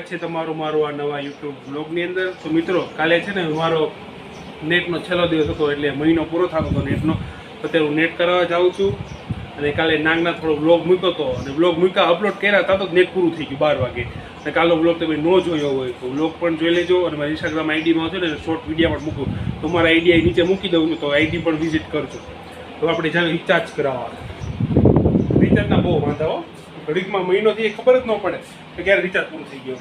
છે તમારું મારું આ નવા યુટ્યુબ બ્લોગની અંદર. તો મિત્રો, કાલે છે ને મારો નેટનો છેલ્લો દિવસ હતો, એટલે મહિનો પૂરો થતો હતો નેટનો. અત્યારે હું નેટ કરાવવા જાઉં છું. અને કાલે નાગના થોડો બ્લોગ મૂક્યો હતો. અને બ્લોગ મૂક્યા અપલોડ કર્યા હતા તો નેટ પૂરું થઈ ગયું બાર વાગે. અને કાલનો બ્લોગ તમે ન જોયો હોય, તો બ્લોગ પણ જોઈ લેજો. અને મારી ઇન્સ્ટાગ્રામ આઈડીમાં છે ને શોર્ટ વીડિયો પણ મૂકું. તો મારા આઈડી નીચે મૂકી દઉં છું, તો આઈડી પણ વિઝિટ કરજો. તો આપણે જાણે રિચાર્જ કરાવવા. રિચાર્જના બહુ વાંધા હો. ઘડીકમાં મહિનોથી એ ખબર જ ન પડે કે ક્યારે રિચાર્જ પૂરું થઈ ગયો.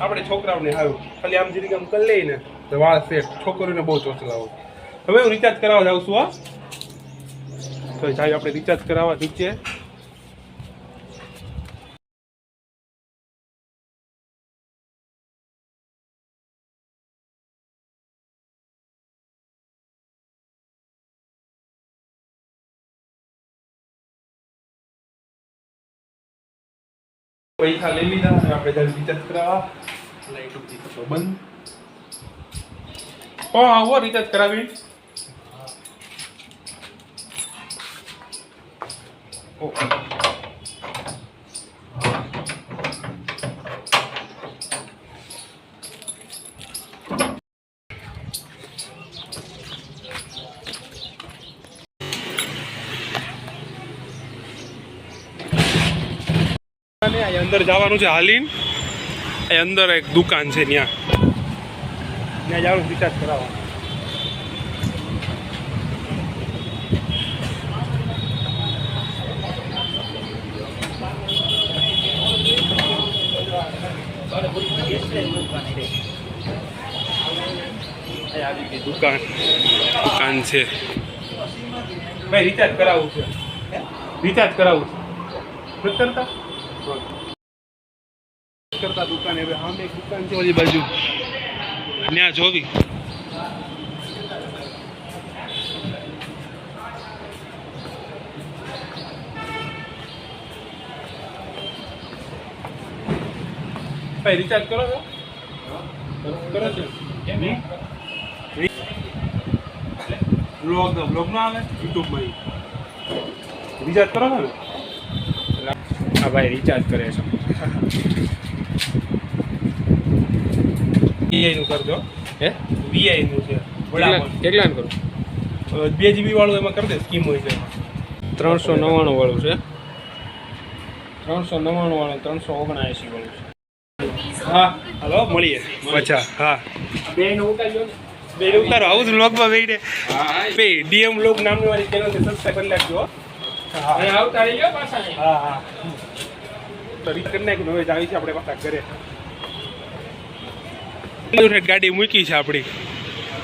આપણે છોકરાઓને હારું, ખાલી આમ જીરી આમ કરી લઈને તો વાળ સેટ છોકરીઓને બહુ હોય હવે હું રિચાર્જ કરાવવા જાઉં છું, હા. તો જાય આપણે રિચાર્જ કરાવવા નીચે પૈસા લઈ લીધા અને આપણે જલ્દી રિચાર્જ કરાવવા. લાઈટ ઉઠી થતો બંધ. હા આવો રિચાર્જ કરાવી. ઓ. અહીં અંદર જવાનું છે હાલીન. એ અંદર એક દુકાન છે ત્યાં. ત્યાં જવાનું રિચાર્જ કરાવવા. દુકાન. છે. ભાઈ રિચાર્જ કરાવવું છે. રિચાર્જ કરાવવું છે. કરતા? દુકાન હવે આમ એક દુકાન છે ઓલી બાજુ ત્યાં જોવી. ભાઈ રિચાર્જ કરો છો? કરો છો? બ્લોગ બ્લોગ નો આવે? યુટ્યુબમાં રિચાર્જ કરો છો ને હા ભાઈ રિચાર્જ કરે છે. વીઆઈ નું કરજો. હે? વીઆઈનું છે. કેટલા કેટલાનું કરું? બે જીબી વાળું એમાં કરી દે સ્કીમ હોય છે ત્રણસો નવ્વાણું વાળું છે. ત્રણસો નવ્વાણું વાળું ત્રણસો ઓગણએંસી વાળું છે. હા હાલો મળીએ. અચ્છા હા. બે નું. બે ઉતારો આવું જ વ્લોગમાં બેઈને હા બે ડીએમ વ્લોગ નામની વાળી ચેનલ ને સબસ્ક્રાઇબ કરી નાખજો હા. આવતા રહી ગયો પાછા. હા હા. કરી નાખ્યું હવે આવી છે આપણે પાછા ઘરે. હેઠ ગાડી મૂકી છે આપણી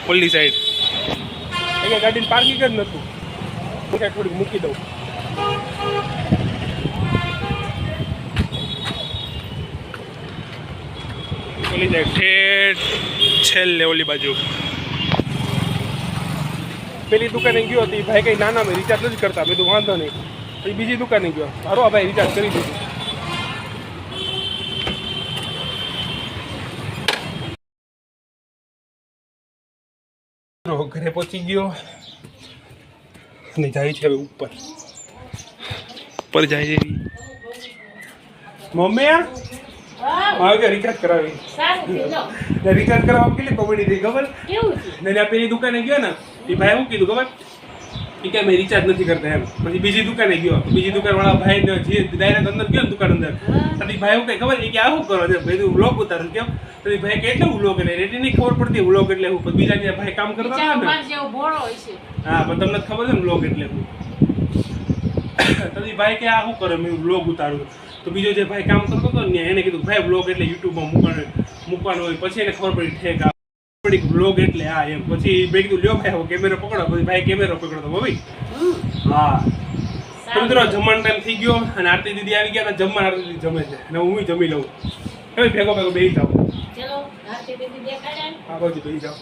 ઓલી સાઈડ અહીંયા ગાડીને પાર્કિંગ જ નતું હું સાઈડ થોડીક મૂકી દઉં. ઓલી સાઈડ ઠેઠ છેલ્લે ઓલી બાજુ. પેલી દુકાને ગયો હતી ભાઈ કઈ નાના મેં રિચાર્જ નથી કરતા. મેં તો વાંધો નહીં. પછી બીજી દુકાને ગયો. સારો ભાઈ રિચાર્જ કરી દીધું. મિત્રો, ઘરે પહોંચી ગયો અને જાય છે હવે ઉપર. ઉપર જાય છે. મમ્મી મારે કે રિચાર્જ કરાવી. રિચાર્જ કરાવવા કેટલી કોમેડી થઈ ખબર? કેવું છે? ને પેલી દુકાને ગયો ને એ ભાઈ શું કીધું ખબર? એ કે મેં રિચાર્જ નથી કરતા એમ. પછી બીજી દુકાને ગયો. બીજી દુકાન વાળા ભાઈ જે ડાયરેક્ટ અંદર ગયો ને દુકાન અંદર. પછી ભાઈ કઈ ખબર કે આ શું કરો છે? ભાઈ વ્લોગ ઉતારું. કેમ? પછી ભાઈ કે એટલે વ્લોગ એટલે એટલે નહીં ખબર પડતી વ્લોગ એટલે હું. બીજા ભાઈ કામ કરતા હા પણ તમને ખબર છે ને વ્લોગ એટલે હું. પછી ભાઈ કે આ શું કરે? મેં બ્લોગ ઉતારું. તો બીજો જે ભાઈ કામ કરતો હતો ને એને કીધું ભાઈ બ્લોક એટલે યુટ્યુબમાં મૂકવાનું મૂકવાનું હોય પછી એને ખબર પડી ઠેક આ પડી વ્લોગ એટલે આ એમ. પછી મેં કીધું લ્યો ભાઈ કેમેરો પકડો. પછી ભાઈ કેમેરો પકડો તો ભાઈ હા. મિત્રો જમવાનો ટાઈમ થઈ ગયો અને આરતી દીદી આવી ગયા જમવા આરતી દીદી જમે છે. અને હું જમી લઉં. હવે ભેગો ભેગો બેસી જાઓ. હા બાજુ બેસી જાઓ.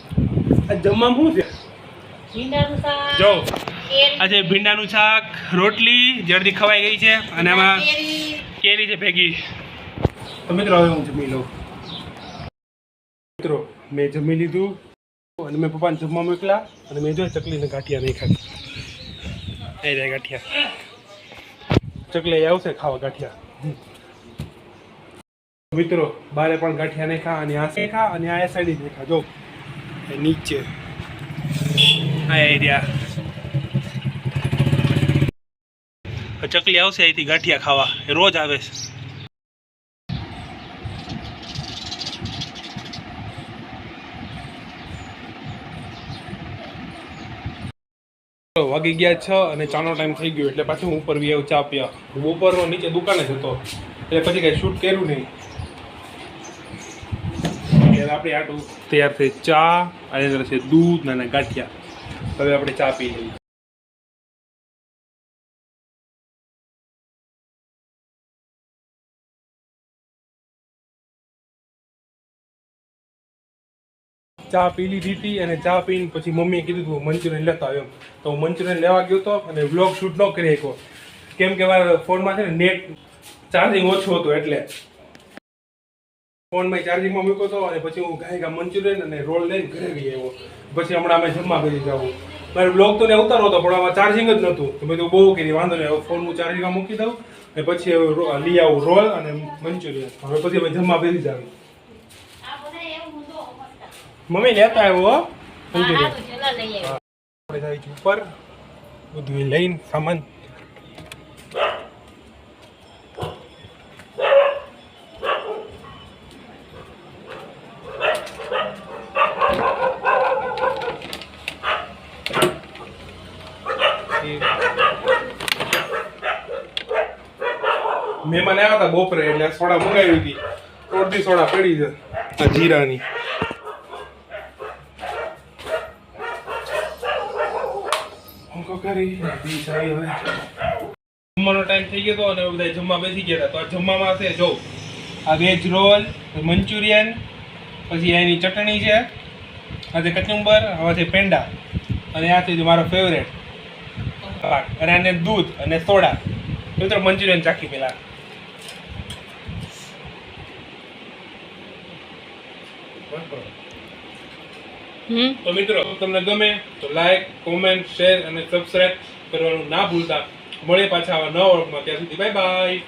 જમવામાં શું છે? જો. આજે ભીંડાનું શાક રોટલી જલ્દી ખવાઈ ગઈ છે. અને આમાં કેરી, કેરી છે ભેગી. તો મિત્રો હવે હું જમી લઉં. મિત્રો મેં જમી લીધું અને મેં પપ્પાને જમવા મોકલા અને મેં જો ચકલીને ગાંઠિયા નહીં ખાધી એ રહ્યા ગાંઠિયા. ચકલી આવશે ખાવા ગાંઠિયા. મિત્રો, બારે પણ ગાંઠિયા નહીં ખા અને આ સાઈડ ખા અને આ સાઈડ નહીં ખા. જો નીચે. આ એરિયા. ચકલી આવશે અહીંથી ગાંઠિયા ખાવા. એ રોજ આવે છે. વાગી ગયા છ અને ચાનો ટાઈમ થઈ ગયો એટલે પાછું હું ઉપર વ્યાવ ચા પીયા હું બપોરનો નીચે દુકાને જ હતો. એટલે પછી કઈ શૂટ કર્યું નહીં. આપણે આટલું તૈયાર થઈ ચા અને અંદર છે દૂધ અને ગાંઠિયા. હવે આપણે ચા પી લઈએ. ચા પી લીધી હતી અને ચા પીને પછી મમ્મીએ કીધું તું, મંચુરિયન લેતા આવ્યો. તો હું મંચુરિયન લેવા ગયો હતો અને વ્લોગ શૂટ ન કરી શક્યો કેમ કે મારા ફોનમાં છે ને નેટ ચાર્જિંગ ઓછું હતું એટલે. ફોનમાં ચાર્જિંગમાં મૂક્યો હતો અને પછી હું ગાય ગા મંચુરિયન અને રોલ લઈને ઘરે ગઈ આવ્યો. પછી હમણાં અમે જમવા કરી જવું મારે બ્લોગ તો ને ઉતારો હતો, પણ આમાં ચાર્જિંગ જ નહોતું. તો તો બહુ કરી વાંધો નહીં, હવે ફોન હું ચાર્જિંગમાં મૂકી દઉં અને પછી લઈ આવું રોલ અને મંચુરિયન. હવે પછી અમે જમવા બેસી જાવ આ બધા એવું ઊંધો અવસ્થા. મમ્મી લેતા આવ્યો. આપણે ઉપર. બધું લઈને સામાન. મહેમાન આવ્યા હતા બપોરે એટલે સોડા મંગાવી હતી. અડધી સોડા પડી છે આ જીરાની. કરી. હવે. જમવાનો ટાઈમ થઈ ગયો હતો અને બધા જમવા બેસી ગયા હતા. તો આ જમવામાં છે જો. આ વેજ રોલ મંચુરિયન પછી એની ચટણી છે. આ છે કચુંબર હવે છે પેંડા. અને આ છે મારો ફેવરેટ અને આને દૂધ અને સોડા. મિત્રો મંચુરિયન ચાખી પેલા. તો મિત્રો, તમને ગમે તો લાઈક કોમેન્ટ શેર અને સબસ્ક્રાઈબ કરવાનું ના ભૂલતા. મળે પાછા આવા નવા વર્ગમાં ત્યાં સુધી બાય બાય